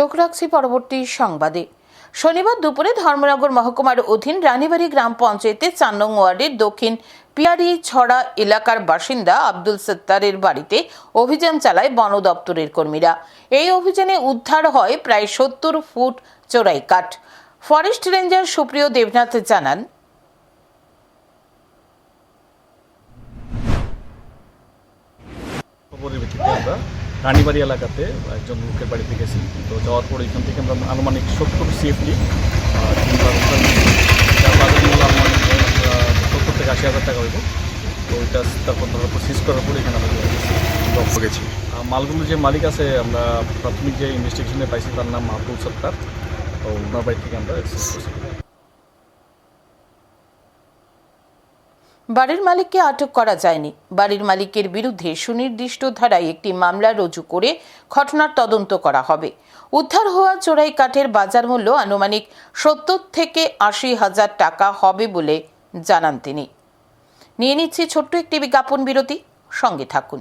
চোখ রাখছি পরবর্তী সংবাদে। শনিবার দুপুরে ধর্মনগর মহকুমার অধীন রানীবাড়ি গ্রাম পঞ্চায়েতের চার নং ওয়ার্ডের দক্ষিণ পিয়ারি ছড়া এলাকার বাসিন্দা আব্দুল সত্তারের বাড়িতে অভিযান চালায় বন দপ্তরের কর্মীরা। এই অভিযানে উদ্ধার হয় প্রায় সত্তর ফুট চোরাই কাঠ। ফরেস্ট রেঞ্জার সুপ্রিয় দেবনাথ জানান আমরা রানীবাড়ি এলাকাতে একজন লোকের বাড়িতে গেছি। তো যাওয়ার পর এখান থেকে আমরা আনুমানিক সত্তর সিএফটি কিংবা যার বাজার মূল্য আনুমানিক সত্তর থেকে আশি হাজার টাকা হইব। তো ওইটা তারপর ধরার পর সিজ করার পর এখানে আমরা গেছি। আহ, যে মালিক আছে আমরা প্রাথমিক যে ইনভেস্টিগেশনে পাইছি তার নাম আব্দুল সত্তার। তো ওনার বাড়ি থেকে আমরা সিজ করছি বাড়ির মালিককে আটক করা যায়নি। বাড়ির মালিকের বিরুদ্ধে সুনির্দিষ্ট ধারায় একটি মামলা রুজু করে ঘটনার তদন্ত করা হবে। উদ্ধার হওয়া চোরাই কাঠের বাজার মূল্য আনুমানিক সত্তর থেকে আশি হাজার টাকা হবে বলে জানান তিনি। নিয়ে নিচ্ছি ছোট্ট একটি বিজ্ঞাপন বিরতি। সঙ্গে থাকুন।